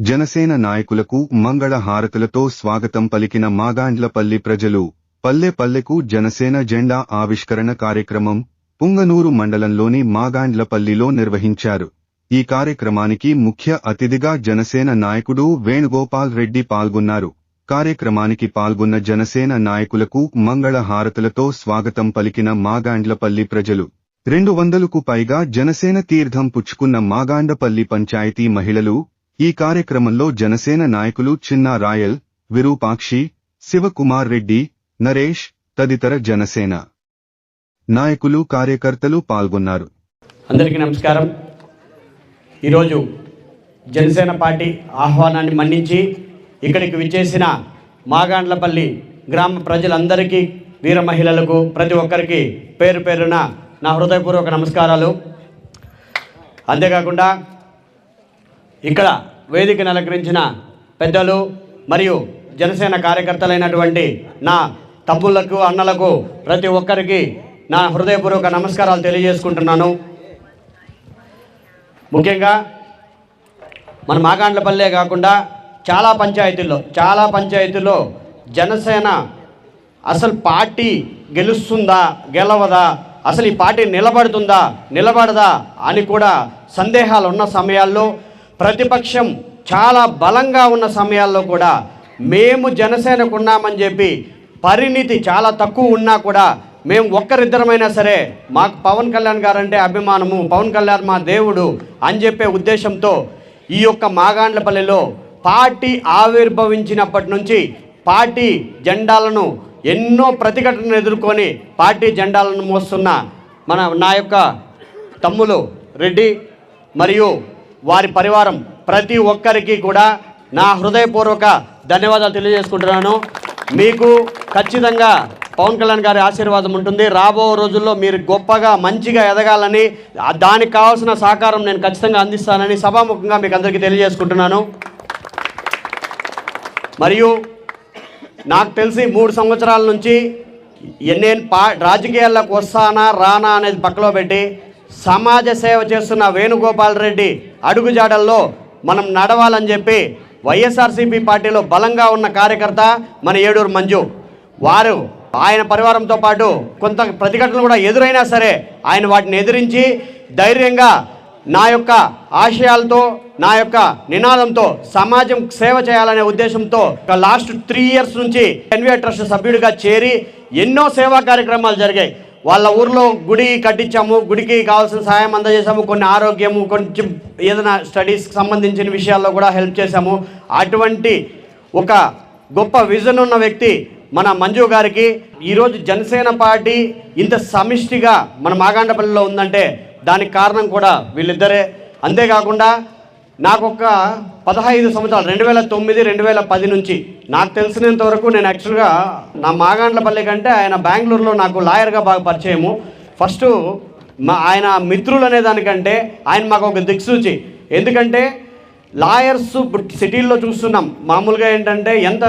జనసేన నాయకులకు మంగళ హారతులతో స్వాగతం పలికిన మాగాండ్లపల్లి ప్రజలు పల్లె పల్లెకు జనసేన జెండా ఆవిష్కరణ కార్యక్రమం పుంగనూరు మండలంలోని మాగాండ్లపల్లిలో నిర్వహించారు. ఈ కార్యక్రమానికి ముఖ్య అతిథిగా జనసేన నాయకుడు వేణుగోపాల్ రెడ్డి పాల్గొన్నారు. కార్యక్రమానికి పాల్గొన్న జనసేన నాయకులకు మంగళ హారతులతో స్వాగతం పలికిన మాగాండ్లపల్లి ప్రజలు. రెండు వందలకు పైగా జనసేన తీర్థం పుచ్చుకున్న మాగాండపల్లి పంచాయతీ మహిళలు ఈ కార్యక్రమంలో జనసేన నాయకులు చిన్నా రాయల్ విరూపాక్షి శివకుమార్ రెడ్డి నరేష్ తదితర జనసేన నాయకులు కార్యకర్తలు పాల్గొన్నారు. అందరికీ నమస్కారం. ఈరోజు జనసేన పార్టీ ఆహ్వానాన్ని మన్నించి ఇక్కడికి విచ్చేసిన మాగాండ్లపల్లి గ్రామ ప్రజలందరికీ వీర మహిళలకు ప్రతి ఒక్కరికి పేరు పేరున నా హృదయపూర్వక నమస్కారాలు. అంతేకాకుండా ఇక్కడ వేదికను అలంకరించిన పెద్దలు మరియు జనసేన కార్యకర్తలైనటువంటి నా తమ్ముళ్ళకు అన్నలకు ప్రతి ఒక్కరికి నా హృదయపూర్వక నమస్కారాలు తెలియజేసుకుంటున్నాను. ముఖ్యంగా మన మాగాండ్లపల్లె కాకుండా చాలా పంచాయతీల్లో చాలా పంచాయతీల్లో జనసేన అసలు పార్టీ గెలుస్తుందా గెలవదా అసలు ఈ పార్టీ నిలబడుతుందా నిలబడదా అని కూడా సందేహాలు ఉన్న సమయాల్లో ప్రతిపక్షం చాలా బలంగా ఉన్న సమయాల్లో కూడా మేము జనసేనకు ఉన్నామని చెప్పి పరిణితి చాలా తక్కువ ఉన్నా కూడా మేము ఒక్కరిద్దరమైనా సరే మాకు పవన్ కళ్యాణ్ గారంటే అభిమానము పవన్ కళ్యాణ్ మా దేవుడు అని చెప్పే ఉద్దేశంతో ఈ యొక్క మాగాండ్లపల్లిలో పార్టీ ఆవిర్భవించినప్పటి నుంచి పార్టీ జెండాలను ఎన్నో ప్రతిఘటనలు ఎదుర్కొని పార్టీ జెండాలను మోస్తున్న మన నా యొక్క తమ్ములు రెడ్డి మరియు వారి పరివారం ప్రతి ఒక్కరికి కూడా నా హృదయపూర్వక ధన్యవాదాలు తెలియజేసుకుంటున్నాను. మీకు ఖచ్చితంగా పవన్ కళ్యాణ్ గారి ఆశీర్వాదం ఉంటుంది. రాబో రోజుల్లో మీరు గొప్పగా మంచిగా ఎదగాలని దానికి కావాల్సిన సహకారం నేను ఖచ్చితంగా అందిస్తానని సభాముఖంగా మీకు అందరికీ తెలియజేసుకుంటున్నాను. మరియు నాకు తెలిసి మూడు సంవత్సరాల నుంచి నేను పా రాజకీయాల్లోకి వస్తానా రానా అనేది పక్కలో పెట్టి సమాజ సేవ చేస్తున్న వేణుగోపాల్ రెడ్డి అడుగుజాడల్లో మనం నడవాలని చెప్పి వైఎస్ఆర్సీపీ పార్టీలో బలంగా ఉన్న కార్యకర్త మన ఏడూరు మంజు. వారు ఆయన పరివారంతో పాటు కొంత ప్రతిఘటనలు కూడా ఎదురైనా సరే ఆయన వాటిని ఎదిరించి ధైర్యంగా నా యొక్క ఆశయాలతో నా యొక్క నినాదంతో సమాజం సేవ చేయాలనే ఉద్దేశంతో ఒక లాస్ట్ త్రీ ఇయర్స్ నుంచి ఎన్విఆర్ ట్రస్ట్ సభ్యుడిగా చేరి ఎన్నో సేవా కార్యక్రమాలు జరిగాయి. వాళ్ళ ఊర్లో గుడి కట్టించాము గుడికి కావాల్సిన సహాయం అందజేసాము కొన్ని ఆరోగ్యము కొంచెం ఏదైనా స్టడీస్కి సంబంధించిన విషయాల్లో కూడా హెల్ప్ చేశాము. అటువంటి ఒక గొప్ప విజన్ ఉన్న వ్యక్తి మన మంజు గారికి ఈరోజు జనసేన పార్టీ ఇంత సమిష్టిగా మన మాగాండపల్లిలో ఉందంటే దానికి కారణం కూడా వీళ్ళిద్దరే. అంతేకాకుండా నాకు ఒక పదహైదు సంవత్సరాలు రెండు వేల తొమ్మిది రెండు వేల పది నుంచి. నాకు తెలిసినంత వరకు నేను యాక్చువల్గా నా మాగాండ్లపల్లి కంటే ఆయన బెంగళూరులో నాకు లాయర్గా బాగా పరిచయము. ఫస్ట్ మా ఆయన మిత్రులు అనే దానికంటే ఆయన మాకు ఒక దిక్సూచి. ఎందుకంటే లాయర్స్ సిటీల్లో చూస్తున్నాం. మామూలుగా ఏంటంటే ఎంత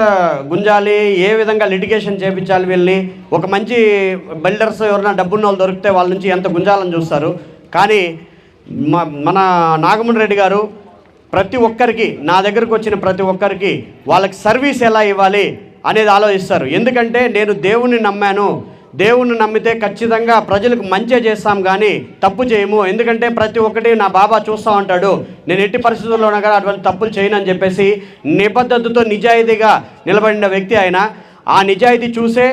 గుంజాలి ఏ విధంగా లిటిగేషన్ చేపించాలి వీళ్ళని ఒక మంచి బిల్డర్స్ ఎవరైనా డబ్బున్న వాళ్ళు దొరికితే వాళ్ళ నుంచి ఎంత గుంజాలని చూస్తారు. కానీ మ- మన నాగమణి రెడ్డి గారు ప్రతి ఒక్కరికి నా దగ్గరకు వచ్చిన ప్రతి ఒక్కరికి వాళ్ళకి సర్వీస్ ఎలా ఇవ్వాలి అనేది ఆలోచిస్తారు. ఎందుకంటే నేను దేవుణ్ణి నమ్మాను. దేవుణ్ణి నమ్మితే ఖచ్చితంగా ప్రజలకు మంచి చేస్తాం కానీ తప్పు చేయము. ఎందుకంటే ప్రతి ఒక్కటి నా బాబా చూస్తూ ఉంటాడు. నేను ఎట్టి పరిస్థితుల్లో ఉన్నా అటువంటి తప్పులు చేయను అని చెప్పేసి నిబద్ధతతో నిజాయితీగా నిలబడిన వ్యక్తి ఆయన. ఆ నిజాయితీ చూసే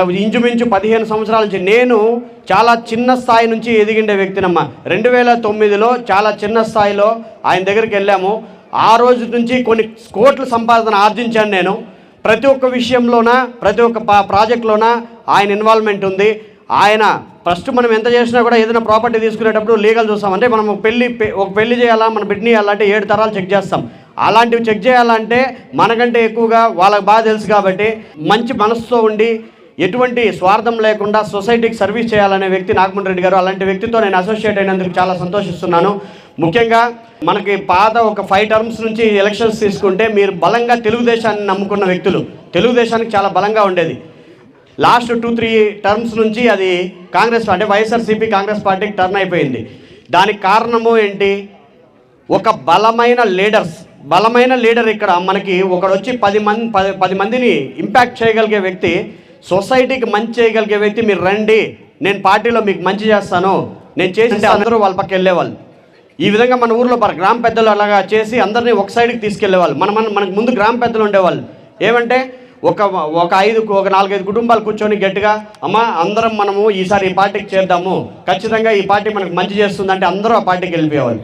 ఇంచుమించు పదిహేను సంవత్సరాల నుంచి నేను చాలా చిన్న స్థాయి నుంచి ఎదిగిండే వ్యక్తినమ్మ. రెండు వేల తొమ్మిదిలో చాలా చిన్న స్థాయిలో ఆయన దగ్గరికి వెళ్ళాము. ఆ రోజు నుంచి కొన్ని కోట్ల సంపాదన ఆర్జించాను నేను. ప్రతి ఒక్క విషయంలోన ప్రతి ఒక్క పా- ప్రాజెక్టులోన ఆయన ఇన్వాల్వ్మెంట్ ఉంది. ఆయన ఫస్ట్ మనం ఎంత చేసినా కూడా ఏదైనా ప్రాపర్టీ తీసుకునేటప్పుడు లీగల్ చూస్తాం. అంటే మనం పెళ్ళి పెళ్ళి ఒక పెళ్ళి చేయాలా మన బిడ్ని చేయాలంటే ఏడు తరాలు చెక్ చేస్తాం. అలాంటివి చెక్ చేయాలంటే మనకంటే ఎక్కువగా వాళ్ళకి బాగా తెలుసు కాబట్టి మంచి మనసుతో ఉండి ఎటువంటి స్వార్థం లేకుండా సొసైటీకి సర్వీస్ చేయాలనే వ్యక్తి నాగమణ రెడ్డి గారు. అలాంటి వ్యక్తితో నేను అసోసియేట్ అయినందుకు చాలా సంతోషిస్తున్నాను. ముఖ్యంగా మనకి పాత ఒక ఫైవ్ టర్మ్స్ నుంచి ఎలక్షన్స్ తీసుకుంటే మీరు బలంగా తెలుగుదేశాన్ని నమ్ముకున్న వ్యక్తులు. తెలుగుదేశానికి చాలా బలంగా ఉండేది. లాస్ట్ టూ త్రీ టర్మ్స్ నుంచి అది కాంగ్రెస్ అంటే వైఎస్ఆర్సీపీ కాంగ్రెస్ పార్టీకి టర్న్ అయిపోయింది. దానికి కారణము ఏంటి? ఒక బలమైన లీడర్స్ బలమైన లీడర్ ఇక్కడ మనకి ఒకడొచ్చి పది మంది పది పది మందిని ఇంపాక్ట్ చేయగలిగే వ్యక్తి సొసైటీకి మంచి చేయగలిగే వ్యక్తి మీరు రండి. నేను పార్టీలో మీకు మంచి చేస్తాను. నేను చేసి అందరూ వాళ్ళ పక్క వెళ్ళేవాళ్ళు. ఈ విధంగా మన ఊర్లో మన గ్రామ పెద్దలు అలాగా చేసి అందరినీ ఒక సైడ్కి తీసుకెళ్ళేవాళ్ళు మన మన మనకు ముందు గ్రామ పెద్దలు ఉండేవాళ్ళు. ఏమంటే ఒక ఒక ఐదు ఒక నాలుగైదు కుటుంబాలు కూర్చొని గట్టిగా అమ్మ అందరం మనము ఈసారి ఈ పార్టీకి చేద్దాము ఖచ్చితంగా ఈ పార్టీ మనకు మంచి చేస్తుందంటే అందరూ ఆ పార్టీకి వెళ్ళిపోయేవాళ్ళు.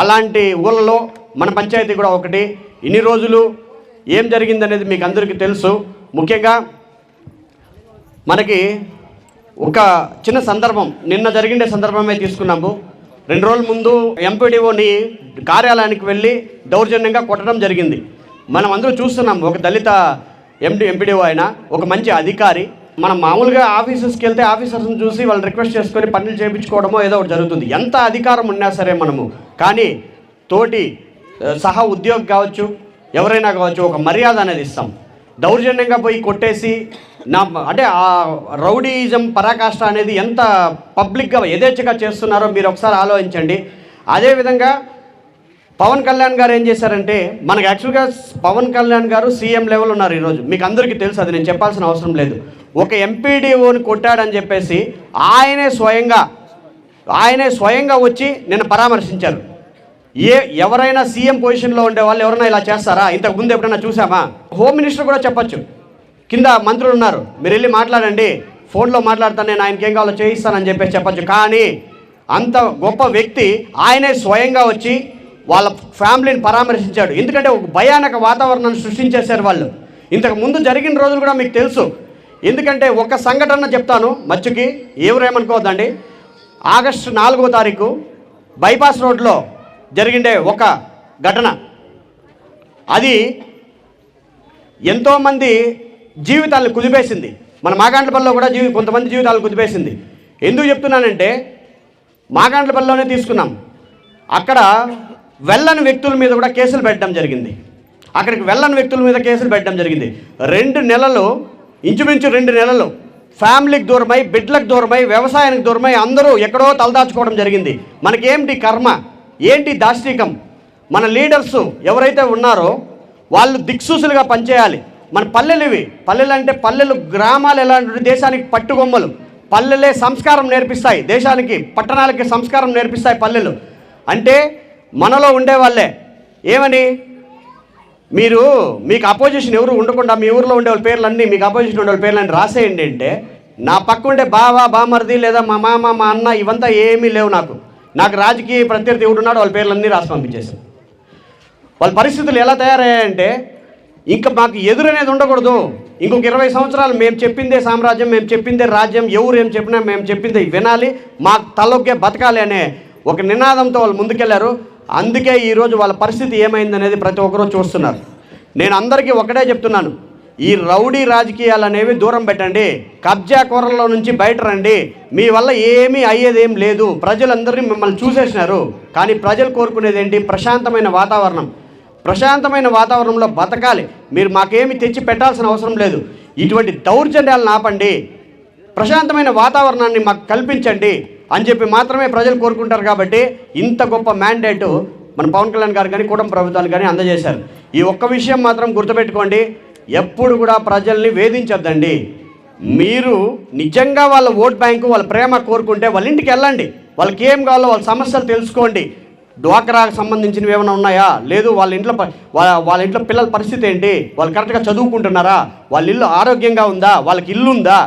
అలాంటి ఊళ్ళలో మన పంచాయతీ కూడా ఒకటి. ఇన్ని రోజులు ఏం జరిగిందనేది మీకు అందరికీ తెలుసు. ముఖ్యంగా మనకి ఒక చిన్న సందర్భం నిన్న జరిగిండే సందర్భమే తీసుకున్నాము. రెండు రోజుల ముందు ఎంపీడీఓని కార్యాలయానికి వెళ్ళి దౌర్జన్యంగా కొట్టడం జరిగింది. మనం అందరూ చూస్తున్నాం ఒక దళిత ఎండి ఎంపీడీఓ ఆయన ఒక మంచి అధికారి. మనం మామూలుగా ఆఫీసెస్కి వెళ్తే ఆఫీసర్స్ని చూసి వాళ్ళు రిక్వెస్ట్ చేసుకొని పనులు చేయించుకోవడమో ఏదో ఒకటి జరుగుతుంది. ఎంత అధికారం ఉన్నా సరే మనము. కానీ తోటి సహా ఉద్యోగి కావచ్చు ఎవరైనా కావచ్చు ఒక మర్యాద అనేది ఇస్తాం. దౌర్జన్యంగా పోయి కొట్టేసి నా అంటే ఆ రౌడీజం పరాకాష్ట అనేది ఎంత పబ్లిక్గా యథేచ్ఛగా చేస్తున్నారో మీరు ఒకసారి ఆలోచించండి. అదేవిధంగా పవన్ కళ్యాణ్ గారు ఏం చేశారంటే మనకు యాక్చువల్గా పవన్ కళ్యాణ్ గారు సీఎం లెవెల్ ఉన్నారు ఈరోజు. మీకు అందరికీ తెలుసు అది నేను చెప్పాల్సిన అవసరం లేదు. ఒక ఎంపీడీఓని కొట్టాడని చెప్పేసి ఆయనే స్వయంగా ఆయనే స్వయంగా వచ్చి నిన్న పరామర్శించారు. ఏ ఎవరైనా సీఎం పొజిషన్లో ఉండే వాళ్ళు ఎవరైనా ఇలా చేస్తారా? ఇంతకు ముందు ఎప్పుడైనా చూసామా? హోమ్ మినిస్టర్ కూడా చెప్పొచ్చు. కింద మంత్రులు ఉన్నారు. మీరు వెళ్ళి మాట్లాడండి. ఫోన్లో మాట్లాడతాను నేను ఆయనకి ఏం కావాలో చేయిస్తానని చెప్పేసి చెప్పొచ్చు. కానీ అంత గొప్ప వ్యక్తి ఆయనే స్వయంగా వచ్చి వాళ్ళ ఫ్యామిలీని పరామర్శించాడు. ఎందుకంటే ఒక భయానక వాతావరణాన్ని సృష్టించేశారు వాళ్ళు. ఇంతకు ముందు జరిగిన రోజులు కూడా మీకు తెలుసు. ఎందుకంటే ఒక సంఘటన చెప్తాను మచ్చుకి ఎవరేమనుకోవద్దండి ఆగస్టు నాలుగో తారీఖు బైపాస్ రోడ్లో జరిగిండే ఒక ఘటన. అది ఎంతోమంది జీవితాలను కుదిపేసింది. మన మాగాండ్లపల్లిలో కూడా జీవి కొంతమంది జీవితాలను కుదిపేసింది. ఎందుకు చెప్తున్నానంటే మాగాండ్లపల్లిలోనే తీసుకున్నాం. అక్కడ వెళ్ళని వ్యక్తుల మీద కూడా కేసులు పెట్టడం జరిగింది. అక్కడికి వెళ్ళని వ్యక్తుల మీద కేసులు పెట్టడం జరిగింది. రెండు నెలలు ఇంచుమించు రెండు నెలలు ఫ్యామిలీకి దూరమై బిడ్లకు దూరమై వ్యవసాయానికి దూరమై అందరూ ఎక్కడో తలదాచుకోవడం జరిగింది. మనకేంటి కర్మ? ఏంటి దాష్టికం? మన లీడర్స్ ఎవరైతే ఉన్నారో వాళ్ళు దిక్సూసులుగా పనిచేయాలి. మన పల్లెలు ఇవి. పల్లెలు అంటే పల్లెలు గ్రామాలు ఎలా దేశానికి పట్టుగొమ్మలు. పల్లెలే సంస్కారం నేర్పిస్తాయి. దేశానికి పట్టణాలకి సంస్కారం నేర్పిస్తాయి పల్లెలు. అంటే మనలో ఉండేవాళ్ళే. ఏమని? మీరు మీకు అపోజిషన్ ఎవరు ఉండకుండా మీ ఊర్లో ఉండే వాళ్ళ పేర్లన్నీ మీకు అపోజిషన్ ఉండే వాళ్ళ పేర్లన్నీ రాసేయండి అంటే నా పక్క ఉండే బావా బామర్ది లేదా మా మామ మా అన్న ఇవంతా ఏమీ లేవు నాకు. నాకు రాజకీయ ప్రత్యర్థి ఎవడున్నాడో వాళ్ళ పేర్లన్నీ రాసి పంపించేసాను వాళ్ళ పరిస్థితులు ఎలా తయారయ్యాయంటే ఇంకా మాకు ఎదురు అనేది ఉండకూడదు. ఇంకొక ఇరవై సంవత్సరాలు మేము చెప్పిందే సామ్రాజ్యం మేము చెప్పిందే రాజ్యం ఎవరు ఏం చెప్పినా మేము చెప్పిందే వినాలి. మాకు తలొగ్గే బతకాలి అనే ఒక నినాదంతో వాళ్ళు ముందుకెళ్ళారు. అందుకే ఈరోజు వాళ్ళ పరిస్థితి ఏమైందనేది ప్రతి ఒక్కరూ చూస్తున్నారు. నేను అందరికీ ఒకటే చెప్తున్నాను. ఈ రౌడీ రాజకీయాలు అనేవి దూరం పెట్టండి. కబ్జా కూరల్లో నుంచి బయట రండి. మీ వల్ల ఏమీ అయ్యేది ఏం లేదు. ప్రజలందరినీ మిమ్మల్ని చూసేసినారు. కానీ ప్రజలు కోరుకునేది ఏంటి? ప్రశాంతమైన వాతావరణం. ప్రశాంతమైన వాతావరణంలో బతకాలి. మీరు మాకేమి తెచ్చి పెట్టాల్సిన అవసరం లేదు. ఇటువంటి దౌర్జన్యాలను ఆపండి ప్రశాంతమైన వాతావరణాన్ని మాకు కల్పించండి అని చెప్పి మాత్రమే ప్రజలు కోరుకుంటారు కాబట్టి ఇంత గొప్ప మ్యాండేటు మన పవన్ కళ్యాణ్ గారు కానీ కుటుంబ ప్రభుత్వాలు కానీ అందజేశారు. ఈ ఒక్క విషయం మాత్రం గుర్తుపెట్టుకోండి. ఎప్పుడు కూడా ప్రజల్ని వేధించొద్దండి. మీరు నిజంగా వాళ్ళ ఓట్ బ్యాంకు వాళ్ళ ప్రేమ కోరుకుంటే వాళ్ళ ఇంటికి వెళ్ళండి. వాళ్ళకి ఏం కావాలో వాళ్ళ సమస్యలు తెలుసుకోండి. డ్వాక్రాకు సంబంధించినవి ఏమైనా ఉన్నాయా? లేదు వాళ్ళ ఇంట్లో వాళ్ళ వాళ్ళ ఇంట్లో పిల్లల పరిస్థితి ఏంటి? వాళ్ళు కరెక్ట్గా చదువుకుంటున్నారా? వాళ్ళ ఇల్లు ఆరోగ్యంగా ఉందా? వాళ్ళకి ఇల్లు ఉందా?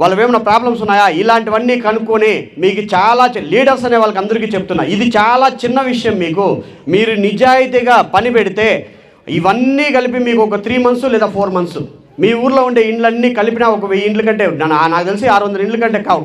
వాళ్ళవి ఏమైనా ప్రాబ్లమ్స్ ఉన్నాయా? ఇలాంటివన్నీ కనుక్కొని మీకు చాలా లీడర్స్ అనే వాళ్ళకి అందరికీ చెప్తున్నా. ఇది చాలా చిన్న విషయం మీకు. మీరు నిజాయితీగా పని పెడితే ఇవన్నీ కలిపి మీకు ఒక త్రీ మంత్స్ లేదా ఫోర్ మంత్స్ మీ ఊర్లో ఉండే ఇండ్లన్నీ కలిపినా ఒక వెయ్యి ఇండ్ల కంటే నాకు తెలిసి ఆరు వందల ఇండ్ల కంటే కావు.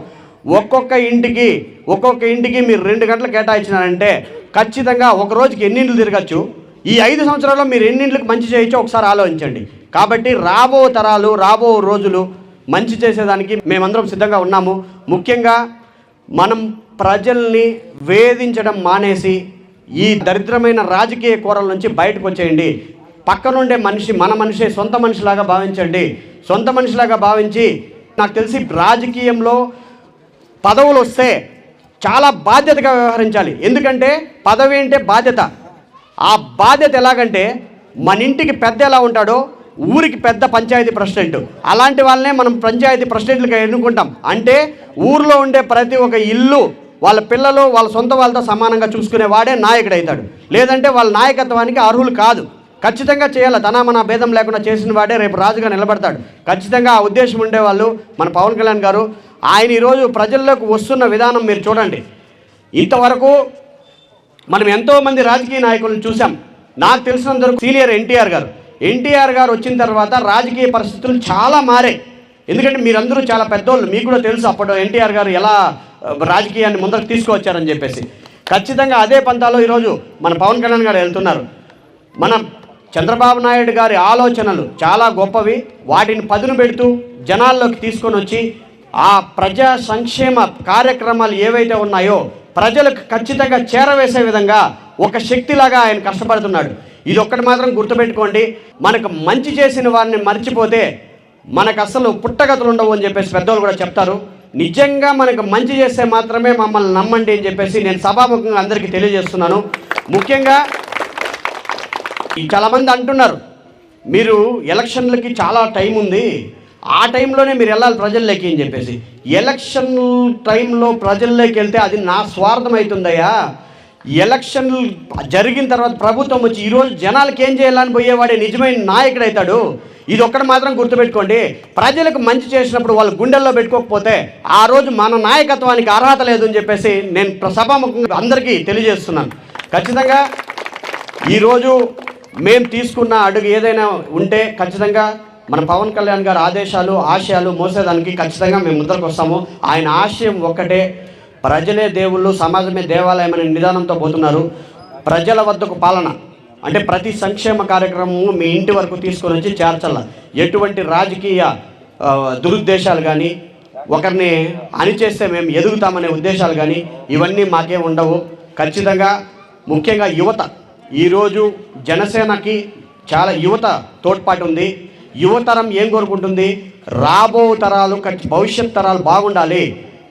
ఒక్కొక్క ఇంటికి ఒక్కొక్క ఇంటికి మీరు రెండు గంటలు కేటాయించినారంటే ఖచ్చితంగా ఒక రోజుకి ఎన్నింటిలు తిరగచ్చు? ఈ ఐదు సంవత్సరాల్లో మీరు ఎన్నింటికి మంచి చేయొచ్చో ఒకసారి ఆలోచించండి. కాబట్టి రాబో తరాలు రాబో రోజులు మంచి చేసేదానికి మేమందరం సిద్ధంగా ఉన్నాము. ముఖ్యంగా మనం ప్రజల్ని వేధించడం మానేసి ఈ దరిద్రమైన రాజకీయ కూరల నుంచి బయటకు వచ్చేయండి. పక్కనుండే మనిషి మన మనిషి సొంత మనిషిలాగా భావించండి. సొంత మనిషిలాగా భావించి నాకు తెలిసి రాజకీయంలో పదవులు వస్తే చాలా బాధ్యతగా వ్యవహరించాలి. ఎందుకంటే పదవి అంటే బాధ్యత. ఆ బాధ్యత ఎలాగంటే మన ఇంటికి పెద్ద ఎలా ఉంటాడో ఊరికి పెద్ద పంచాయతీ ప్రెసిడెంట్. అలాంటి వాళ్ళనే మనం పంచాయతీ ప్రెసిడెంట్లుగా ఎన్నుకుంటాం. అంటే ఊర్లో ఉండే ప్రతి ఒక్క ఇల్లు వాళ్ళ పిల్లలు వాళ్ళ సొంత వాళ్ళతో సమానంగా చూసుకునే వాడే నాయకుడు అవుతాడు లేదంటే వాళ్ళ నాయకత్వానికి అర్హులు కాదు. ఖచ్చితంగా చేయాలి. ధనామన భేదం లేకుండా చేసిన వాడే రేపు రాజుగా నిలబడతాడు. ఖచ్చితంగా ఆ ఉద్దేశం ఉండేవాళ్ళు మన పవన్ కళ్యాణ్ గారు. ఆయన ఈరోజు ప్రజల్లోకి వస్తున్న విధానం మీరు చూడండి. ఇంతవరకు మనం ఎంతోమంది రాజకీయ నాయకులను చూసాం నాకు తెలిసినంత సీనియర్ ఎన్టీఆర్ గారు. ఎన్టీఆర్ గారు వచ్చిన తర్వాత రాజకీయ పరిస్థితులు చాలా మారాయి. ఎందుకంటే మీరందరూ చాలా పెద్దోళ్ళు. మీకు కూడా తెలుసు అప్పుడు ఎన్టీఆర్ గారు ఎలా రాజకీయాన్ని ముందరకు తీసుకువచ్చారని చెప్పేసి. ఖచ్చితంగా అదే పంతాలో ఈరోజు మన పవన్ కళ్యాణ్ గారు వెళ్తున్నారు. మన చంద్రబాబు నాయుడు గారి ఆలోచనలు చాలా గొప్పవి. వాటిని పదును పెడుతూ జనాల్లోకి తీసుకొని వచ్చి ఆ ప్రజా సంక్షేమ కార్యక్రమాలు ఏవైతే ఉన్నాయో ప్రజలకు ఖచ్చితంగా చేరవేసే విధంగా ఒక శక్తిలాగా ఆయన కష్టపడుతున్నాడు. ఇది ఒక్కటి మాత్రం గుర్తుపెట్టుకోండి మనకు మంచి చేసిన వారిని మర్చిపోతే మనకు అసలు పుట్టగతులు ఉండవు అని చెప్పేసి పెద్దవాళ్ళు కూడా చెప్తారు. నిజంగా మనకు మంచి చేస్తే మాత్రమే మమ్మల్ని నమ్మండి అని చెప్పేసి నేను సభాముఖంగా అందరికీ తెలియజేస్తున్నాను. ముఖ్యంగా ఈ చాలామంది అంటున్నారు మీరు ఎలక్షన్లకి చాలా టైం ఉంది ఆ టైంలోనే మీరు వెళ్ళాలి ప్రజల్లోకి అని చెప్పేసి. ఎలక్షన్ టైంలో ప్రజల్లోకి వెళ్తే అది నా స్వార్థం అవుతుందయ్యా. ఎలక్షన్లు జరిగిన తర్వాత ప్రభుత్వం వచ్చి ఈరోజు జనాలకి ఏం చేయాలని పోయేవాడే నిజమైన నాయకుడు అవుతాడు. ఇది ఒక్కటి మాత్రం గుర్తుపెట్టుకోండి. ప్రజలకు మంచి చేసినప్పుడు వాళ్ళు గుండెల్లో పెట్టుకోకపోతే ఆ రోజు మన నాయకత్వానికి అర్హత లేదు అని చెప్పేసి నేను సభాముఖంగా అందరికీ తెలియజేస్తున్నాను. ఖచ్చితంగా ఈరోజు మేము తీసుకున్న అడుగు ఏదైనా ఉంటే ఖచ్చితంగా మన పవన్ కళ్యాణ్ గారి ఆదేశాలు ఆశయాలు మోసేదానికి ఖచ్చితంగా మేము ముందరకు వస్తాము. ఆయన ఆశయం ఒక్కటే ప్రజలే దేవుళ్ళు సమాజమే దేవాలయం అనే నిదానంతో పోతున్నారు. ప్రజల వద్దకు పాలన అంటే ప్రతి సంక్షేమ కార్యక్రమము మీ ఇంటి వరకు తీసుకొని వచ్చి చేర్చాల. ఎటువంటి రాజకీయ దురుద్దేశాలు కానీ ఒకరిని అణిచేస్తే మేము ఎదుగుతామనే ఉద్దేశాలు కానీ ఇవన్నీ మాకే ఉండవు. ఖచ్చితంగా ముఖ్యంగా యువత. ఈరోజు జనసేనకి చాలా యువత తోడ్పాటు ఉంది. యువతరం ఏం కోరుకుంటుంది? రాబో తరాలు భవిష్యత్ తరాలు బాగుండాలి.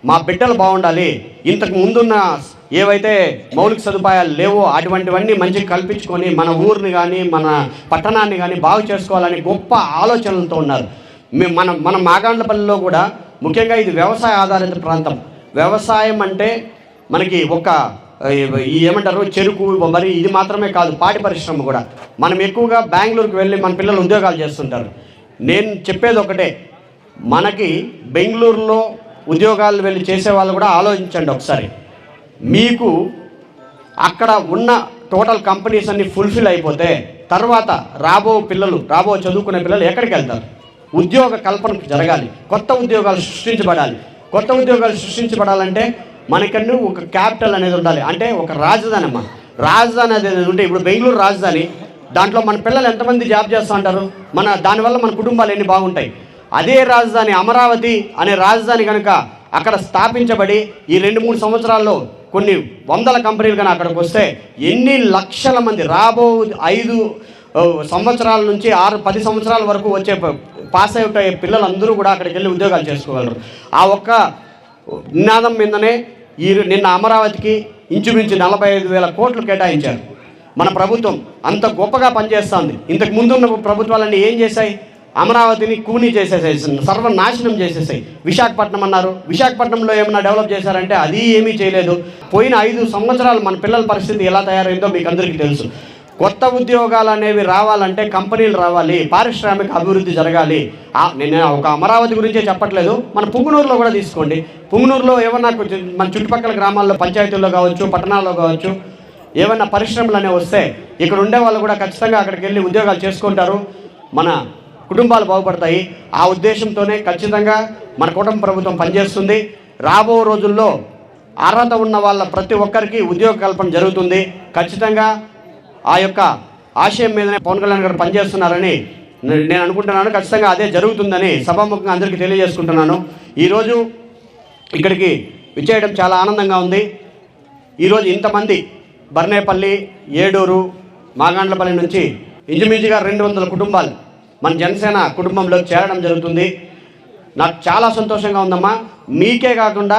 మా బిడ్డలు బాగుండాలి. ఇంతకు ముందున్న ఏవైతే మౌలిక సదుపాయాలు లేవో అటువంటివన్నీ మంచిగా కల్పించుకొని మన ఊరిని కానీ మన పట్టణాన్ని కానీ బాగు చేసుకోవాలని గొప్ప ఆలోచనలతో ఉన్నారు. మేము మన మన మాగాండ్లపల్లిలో కూడా ముఖ్యంగా ఇది వ్యవసాయ ఆధారిత ప్రాంతం. వ్యవసాయం అంటే మనకి ఒక ఏమంటారు? చెరుకు మరి ఇది మాత్రమే కాదు పాడి పరిశ్రమ కూడా. మనం ఎక్కువగా బెంగళూరుకి వెళ్ళి మన పిల్లలు ఉద్యోగాలు చేస్తుంటారు. నేను చెప్పేది ఒకటే మనకి బెంగళూరులో ఉద్యోగాలు వెళ్ళి చేసే వాళ్ళు కూడా ఆలోచించండి ఒకసారి. మీకు అక్కడ ఉన్న టోటల్ కంపెనీస్ అన్ని ఫుల్ఫిల్ అయిపోతే తర్వాత రాబో పిల్లలు రాబో చదువుకునే పిల్లలు ఎక్కడికి వెళ్తారు? ఉద్యోగ కల్పన జరగాలి. కొత్త ఉద్యోగాలు సృష్టించబడాలి. కొత్త ఉద్యోగాలు సృష్టించబడాలంటే మనకన్నా ఒక క్యాపిటల్ అనేది ఉండాలి. అంటే ఒక రాజధాని అమ్మ. రాజధాని అనేది ఉంటే ఇప్పుడు బెంగళూరు రాజధాని దాంట్లో మన పిల్లలు ఎంతమంది జాబ్ చేస్తూ ఉంటారు? మన దానివల్ల మన కుటుంబాలు ఎన్ని బాగుంటాయి? అదే రాజధాని అమరావతి అనే రాజధాని కనుక అక్కడ స్థాపించబడి ఈ రెండు మూడు సంవత్సరాల్లో కొన్ని వందల కంపెనీలు కానీ అక్కడికి వస్తే ఎన్ని లక్షల మంది రాబో ఐదు సంవత్సరాల నుంచి ఆరు పది సంవత్సరాల వరకు వచ్చే పాస్ అవుట్ అయ్యే పిల్లలందరూ కూడా అక్కడికి వెళ్ళి ఉద్యోగాలు చేసుకోగలరు. ఆ ఒక్క నినాదం మీదనే ఈ నిన్న అమరావతికి ఇంచుమించు నలభై ఐదు వేల కోట్లు కేటాయించారు. మన ప్రభుత్వం అంత గొప్పగా పనిచేస్తుంది. ఇంతకు ముందున్న ప్రభుత్వాలన్నీ ఏం చేశాయి? అమరావతిని కూని చేసేసాయి. సర్వనాశనం చేసేసాయి. విశాఖపట్నం అన్నారు. విశాఖపట్నంలో ఏమన్నా డెవలప్ చేశారంటే అది ఏమీ చేయలేదు. పోయిన ఐదు సంవత్సరాలు మన పిల్లల పరిస్థితి ఎలా తయారైందో మీకు అందరికీ తెలుసు. కొత్త ఉద్యోగాలు అనేవి రావాలంటే కంపెనీలు రావాలి పారిశ్రామిక అభివృద్ధి జరగాలి. నేను ఒక అమరావతి గురించే చెప్పట్లేదు. మన పుంగునూరులో కూడా తీసుకోండి. పుంగునూరులో ఏమన్నా కొంచెం మన చుట్టుపక్కల గ్రామాల్లో పంచాయతీల్లో కావచ్చు పట్టణాల్లో కావచ్చు ఏమన్నా పరిశ్రమలు అనేవి వస్తే ఇక్కడ ఉండే వాళ్ళు కూడా ఖచ్చితంగా అక్కడికి వెళ్ళి ఉద్యోగాలు చేసుకుంటారు. మన కుటుంబాలు బాగుపడతాయి. ఆ ఉద్దేశంతోనే ఖచ్చితంగా మన కుటుంబ ప్రభుత్వం పనిచేస్తుంది. రాబో రోజుల్లో అర్హత ఉన్న వాళ్ళ ప్రతి ఒక్కరికి ఉద్యోగ కల్పన జరుగుతుంది. ఖచ్చితంగా ఆ యొక్క ఆశయం మీదనే పవన్ కళ్యాణ్ గారు పనిచేస్తున్నారని నేను అనుకుంటున్నాను. ఖచ్చితంగా అదే జరుగుతుందని సభాముఖంగా అందరికీ తెలియజేసుకుంటున్నాను. ఈరోజు ఇక్కడికి విచ్చేయడం చాలా ఆనందంగా ఉంది. ఈరోజు ఇంతమంది బర్నేపల్లి ఏడూరు మాగాండ్లపల్లి నుంచి ఇంచుమించుగా రెండు వందల కుటుంబాలు మన జనసేన కుటుంబంలోకి చేరడం జరుగుతుంది. నాకు చాలా సంతోషంగా ఉందమ్మా. మీకే కాకుండా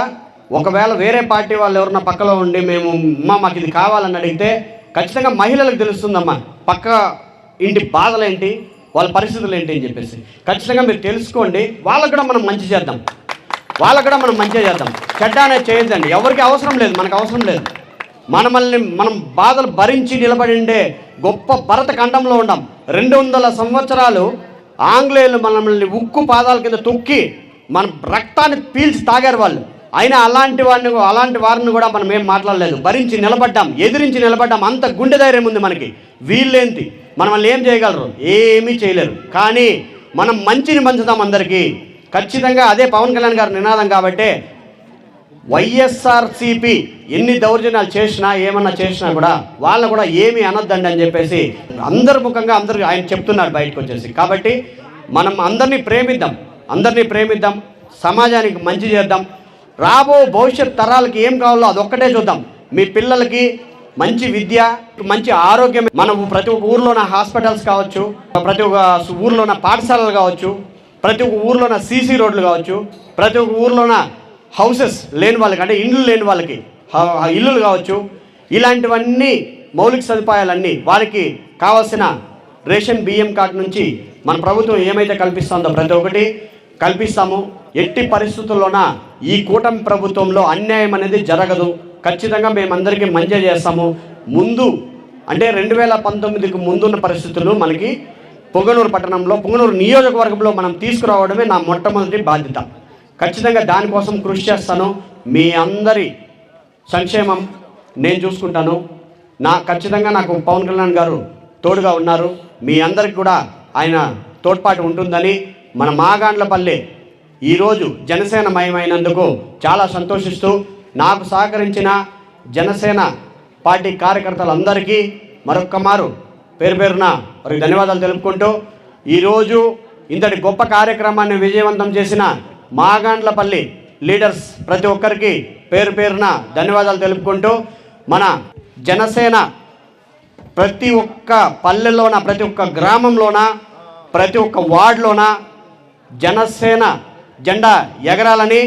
ఒకవేళ వేరే పార్టీ వాళ్ళు ఎవరన్నా పక్కలో ఉండి మేము అమ్మ మాకు ఇది కావాలని అడిగితే ఖచ్చితంగా మహిళలకు తెలుస్తుందమ్మా. పక్క ఇంటి బాధలు ఏంటి వాళ్ళ పరిస్థితులు ఏంటి అని చెప్పేసి. ఖచ్చితంగా మీరు తెలుసుకోండి. వాళ్ళకు కూడా మనం మంచి చేద్దాం. వాళ్ళకు కూడా మనం మంచిగా చేద్దాం. చెడ్డ అనేది చేయొద్దండి. ఎవరికి అవసరం లేదు. మనకు అవసరం లేదు. మనమల్ని మనం బాధలు భరించి నిలబడి ఉండే గొప్ప భరత ఖండంలో ఉండం. రెండు వందల సంవత్సరాలు ఆంగ్లేయులు మనల్ని ఉక్కు పాదాల కింద తొక్కి మన రక్తాన్ని పీల్చి తాగారు వాళ్ళు. అయినా అలాంటి వాడిని అలాంటి వారిని కూడా మనం ఏం మాట్లాడలేదు. భరించి నిలబడ్డాం ఎదిరించి నిలబడ్డాం. అంత గుండె ధైర్యం ఉంది మనకి. వీళ్ళేంటి? మనల్ని ఏం చేయగలరు? ఏమీ చేయలేరు. కానీ మనం మంచిని పంచుదాం అందరికీ. ఖచ్చితంగా అదే పవన్ కళ్యాణ్ గారి నినాదం కాబట్టే వైఎస్ఆర్సిపి ఎన్ని దౌర్జన్యాలు చేసినా ఏమన్నా చేసినా కూడా వాళ్ళని కూడా ఏమీ అనొద్దండి అని చెప్పేసి అందరి ముఖంగా అందరు ఆయన చెప్తున్నారు బయటకు వచ్చేసి. కాబట్టి మనం అందరినీ ప్రేమిద్దాం. అందరినీ ప్రేమిద్దాం. సమాజానికి మంచి చేద్దాం. రాబో భవిష్యత్ తరాలకి ఏం కావాలో అదొక్కటే చూద్దాం. మీ పిల్లలకి మంచి విద్య మంచి ఆరోగ్యం. మనం ప్రతి ఒక్క ఊర్లోన హాస్పిటల్స్ కావచ్చు ప్రతి ఒక్క ఊర్లోన పాఠశాలలు కావచ్చు ప్రతి ఒక్క ఊర్లోన సీసీ రోడ్లు కావచ్చు ప్రతి ఒక్క ఊర్లోన హౌసెస్ లేని వాళ్ళకి అంటే ఇండ్లు లేని వాళ్ళకి ఇల్లులు కావచ్చు ఇలాంటివన్నీ మౌలిక సదుపాయాలన్నీ వారికి కావాల్సిన రేషన్ బియ్యం కార్డు నుంచి మన ప్రభుత్వం ఏమైతే కల్పిస్తుందో ప్రతి ఒక్కటి కల్పిస్తాము. ఎట్టి పరిస్థితుల్లోన ఈ కూటమి ప్రభుత్వంలో అన్యాయం అనేది జరగదు. ఖచ్చితంగా మేమందరికీ మంచి చేస్తాము. ముందు అంటే రెండు వేల పంతొమ్మిదికి ముందున్న పరిస్థితులు మనకి పొగనూరు పట్టణంలో పొగనూరు నియోజకవర్గంలో మనం తీసుకురావడమే నా మొట్టమొదటి బాధ్యత. ఖచ్చితంగా దానికోసం కృషి చేస్తాను. మీ అందరి సంక్షేమం నేను చూసుకుంటాను. నా ఖచ్చితంగా నాకు పవన్ కళ్యాణ్ గారు తోడుగా ఉన్నారు. మీ అందరికి కూడా ఆయన తోడ్పాటు ఉంటుందని మన మాగాండ్లపల్లె ఈరోజు జనసేన మయమైనందుకు చాలా సంతోషిస్తూ నాకు సహకరించిన జనసేన పార్టీ కార్యకర్తలందరికీ మరొక్క మారు పేరు పేరున వారికి ధన్యవాదాలు తెలుపుకుంటూ ఈరోజు ఇంతటి గొప్ప కార్యక్రమాన్ని విజయవంతం చేసిన మాగాండ్లపల్లి లీడర్స్ ప్రతి ఒక్కరికి పేరు పేరున ధన్యవాదాలు తెలుపుకుంటూ మన జనసేన ప్రతి ఒక్క పల్లెలోన ప్రతి ఒక్క గ్రామంలోన ప్రతి ఒక్క వార్డులోన జనసేన జెండా ఎగరాలని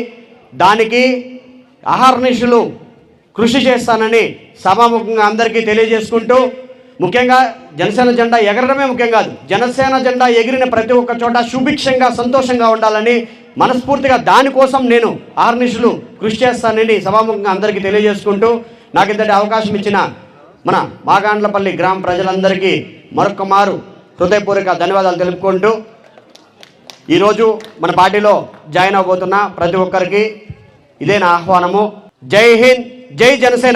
దానికి అహర్నిశలు కృషి చేస్తానని సభాముఖంగా అందరికీ తెలియజేసుకుంటూ ముఖ్యంగా జనసేన జెండా ఎగరడమే ముఖ్యం కాదు జనసేన జెండా ఎగిరిన ప్రతి ఒక్క చోట సుభిక్షంగా సంతోషంగా ఉండాలని మనస్ఫూర్తిగా దానికోసం నేను ఆర్నిషులు కృషి చేస్తానని సభాముఖంగా అందరికీ తెలియజేసుకుంటూ నాకు ఇంతటి అవకాశం ఇచ్చిన మన మాగాండ్లపల్లి గ్రామ ప్రజలందరికీ మరొక మారు హృదయపూర్వక ధన్యవాదాలు తెలుపుకుంటూ ఈరోజు మన పార్టీలో జాయిన్ అవబోతున్న ప్రతి ఒక్కరికి ఇదే నా ఆహ్వానము. జై హింద్ జై జనసేన.